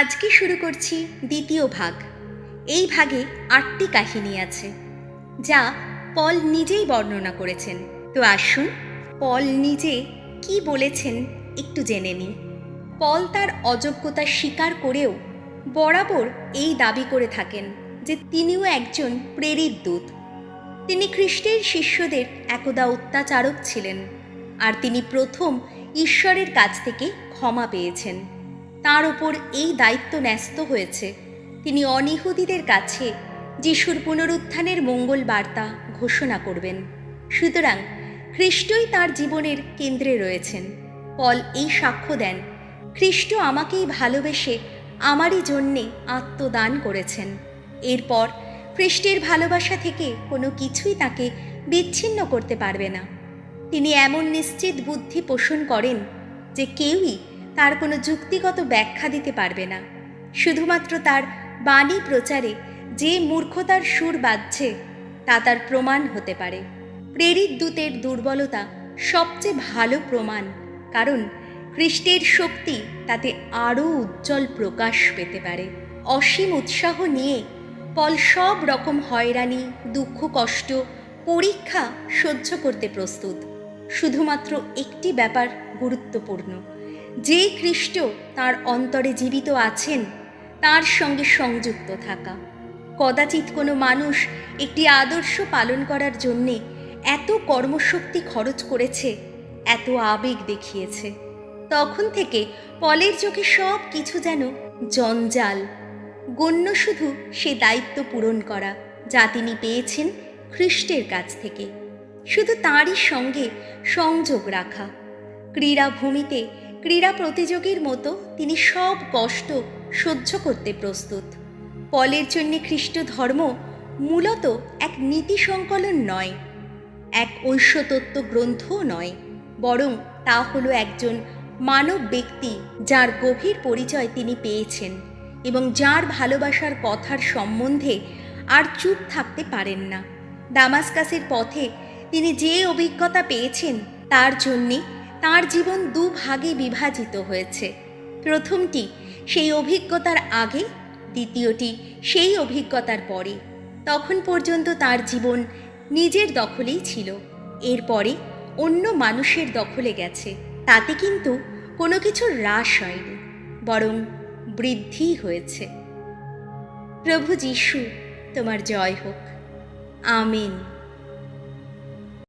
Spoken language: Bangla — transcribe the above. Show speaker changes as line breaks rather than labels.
আজকে শুরু করছি দ্বিতীয় ভাগ। এই ভাগে আটটি কাহিনী আছে, যা পল নিজেই বর্ণনা করেছেন। তো আসুন পল নিজে কি বলেছেন একটু জেনে নিই। পল তার অযোগ্যতা স্বীকার করেও বরাবর এই দাবি করে থাকেন যে তিনিও একজন প্রেরিত দূত। তিনি খ্রিস্টের শিষ্যদের একদা অত্যাচারক ছিলেন, আর তিনি প্রথম ঈশ্বরের কাছ থেকে ক্ষমা পেয়েছেন। তার ওপর এই দায়িত্ব ন্যস্ত হয়েছে। তিনি অনিহুদীদের কাছে যিশুর পুনরুত্থানের মঙ্গল বার্তা ঘোষণা করবেন। সুতরাং খ্রিস্টই তার জীবনের কেন্দ্রে রয়েছেন। পল এই সাক্ষ্য দেন, খ্রিস্ট আমাকেই ভালোবেসে আমারই জন্যে আত্মদান করেছেন। এরপর খ্রিস্টের ভালোবাসা থেকে কোনো কিছুই তাকে বিচ্ছিন্ন করতে পারবে না। তিনি এমন নিশ্চিত বুদ্ধি পোষণ করেন যে কেউই তার কোনো যুক্তিগত ব্যাখ্যা দিতে পারবে না। শুধুমাত্র তার বাণী প্রচারে যে মূর্খতার সুর বাজছে, তা তার প্রমাণ হতে পারে। প্রেরিত দূতের দুর্বলতা সবচেয়ে ভালো প্রমাণ, কারণ খ্রিস্টের শক্তি তাতে আরও উজ্জ্বল প্রকাশ পেতে পারে। অসীম উৎসাহ নিয়ে পল সব রকম হয়রানি, দুঃখ, কষ্ট, পরীক্ষা সহ্য করতে প্রস্তুত। শুধুমাত্র একটি ব্যাপার গুরুত্বপূর্ণ যে খ্রিস্ট তার অন্তরে জীবিত আছেন, তার সঙ্গে সংযুক্ত থাকা। কদাচিৎ কোনো মানুষ একটি আদর্শ পালন করার জন্যে এত কর্মশক্তি খরচ করেছে, এত আবেগ দেখিয়েছে। তখন থেকে পলের চোখে সব কিছু যেন জঞ্জাল। গণ্য শুধু সে দায়িত্ব পূরণ করা যা তিনি পেয়েছেন খ্রিস্টের কাছ থেকে। শুধু তাঁরই সঙ্গে সংযোগ রাখা। ক্রীড়াভূমিতে ক্রীড়া প্রতিযোগীর মতো তিনি সব কষ্ট সহ্য করতে প্রস্তুত। পলের জন্যে খ্রিস্ট ধর্ম মূলত এক নীতি সংকলন নয়, এক ঐশ্বতত্ত্ব গ্রন্থও নয়, বরং তা হলো একজন মানব ব্যক্তি যার গভীর পরিচয় তিনি পেয়েছেন এবং যার ভালোবাসার কথার সম্বন্ধে আর চুপ থাকতে পারেন না। দামাসকাসের পথে তিনি যে অভিজ্ঞতা পেয়েছেন তার জন্যে তার জীবন দুভাগে বিভাজিত হয়েছে। প্রথমটি সেই অভিজ্ঞতার আগে, দ্বিতীয়টি সেই অভিজ্ঞতার পরে। তখন পর্যন্ত তার জীবন নিজের দখলেই ছিল। এরপরে অন্য মানুষের দখলে গেছে। তাতে কিন্তু কোনো কিছু হ্রাস হয়নি, বরং বৃদ্ধি হয়েছে। প্রভু যিশু, তোমার জয় হোক। আমিন।